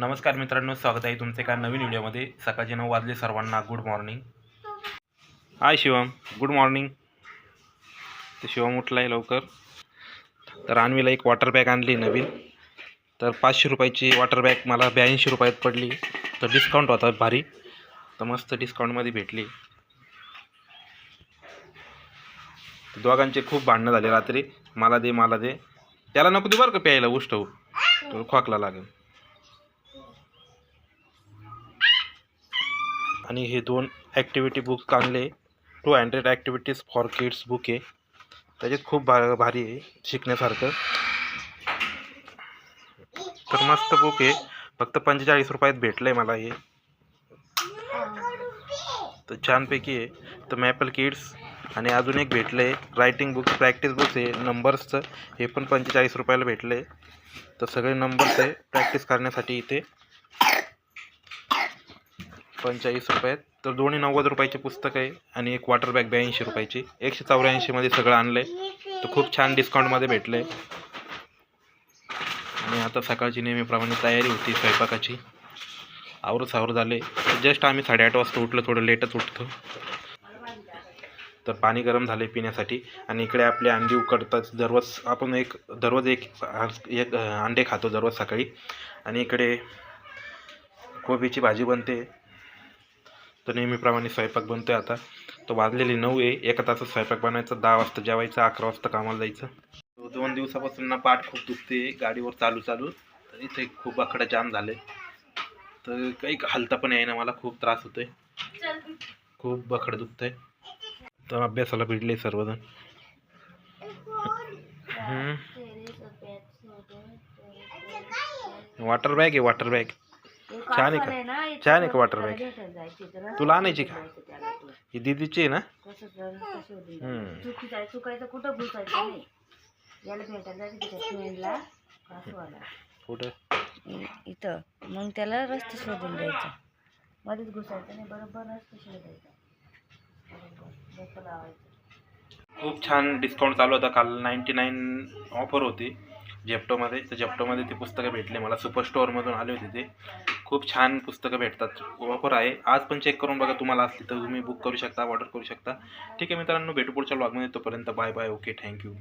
नमस्कार मित्रांनो स्वागत आहे तुमचे एका नवीन व्हिडिओमध्ये. सकाळचे नऊ वाजले सर्वांना good morning hi Shivam. Good morning तर शिवम उठला आहे लवकर. तर आणवीला एक वॉटर बॅग आणली नवीन. तर पाचशे रुपयाची वॉटर बॅग मला ब्याऐंशी रुपयात पडली. तर डिस्काउंट होता भारी. तर मस्त डिस्काउंटमध्ये भेटली. तर दोघांचे खूप भांडणं झाले रात्री. मला दे मला दे. त्याला नको दे बरं का प्यायला उष्ट हो तो खोकला लागेल. आणि हे दोन ॲक्टिव्हिटी बुक आणले two hundred activities for kids book आहे. त्याच्यात खूप भा भारी आहे शिकण्यासारखं. तर मस्त बुक आहे. फक्त पंचेचाळीस रुपयात भेटलं आहे मला हे. तर छानपैकी आहे. तर मॅपल किड्स आणि अजून एक भेटलं आहे रायटिंग बुक प्रॅक्टिस बुक्स आहे नंबर्सचं हे पण पंचेचाळीस रुपयाला भेटलं आहे तर सगळे नंबर्स आहे. प्रॅक्टिस करण्यासाठी इथे. पंचेचाळीस रुपयात तर दोन्ही नव्वद रुपयाचे पुस्तक आहे आणि एक वॉटर बॅग ब्याऐंशी रुपयाची. एकशे चौऱ्याऐंशीमध्ये सगळं आणलं आहे तर खूप छान डिस्काउंटमध्ये भेटलं आहे आणि आता सकाळची नेहमीप्रमाणे तयारी होती स्वयंपाकाची. आवरू सावर झाले. जस्ट आम्ही साडेआठ वाजता उठलो थोडं लेटच उठतो. तर पाणी गरम झाले पिण्यासाठी. आणि इकडे आपले अंडी उकडतात. दररोज आपण एक दररोज एक एक अंडे खातो दररोज सकाळी. आणि इकडे कोबीची भाजी बनते. तर नेहमीप्रमाणे स्वयंपाक बनतोय आता. तो वाजलेले नऊ आहे. एका तासात स्वयंपाक बनायचा. दहा वाजता जेवायचं अकरा वाजता कामाला जायचं. तो दोन दिवसापासून ना पाठ खूप दुखते. गाडीवर चालू चालू. तर इथे खूप आकडा जाम झाले. तर काही हलता पण आहे ना मला खूप त्रास होतोय. खूप बखड आहे तर अभ्यासाला भिडले सर्वजण. वॉटर बॅग आहे वॉटर बॅग छान आहे का छान आहे का वॉटर बॅग तुला आणायची का? ही दिदीची आहे ना? हम्म. चुकीचं चुकायचं कुठं घुसायचं नाही. याला भेटायला जायचं तिच्या फ्रेंडला कासवाला. कुठं? इथं. मग त्याला रस्ता शोधून द्यायचा. मध्येच घुसायचं नाही बरोबर रस्ता शोधायचा. बरोबर. डोकं लावायचं. खूप छान डिस्काउंट चालू होता. काल नाईन्टी नाईन ऑफर होती. जेप्टोमध्ये तर जेप्टोमध्ये ती पुस्तकं भेटली. मला सुपर स्टोअरमधून आले होते ते. खूप छान पुस्तकं भेटतात. ऑफर आहे. आज पण चेक करून बघा तुम्हाला असली तर तुम्ही बुक करू शकता ऑर्डर करू शकता. ठीक आहे मित्रांनो भेटू पुढच्या ब्लॉगमध्ये तोपर्यंत बाय बाय ओके थँक्यू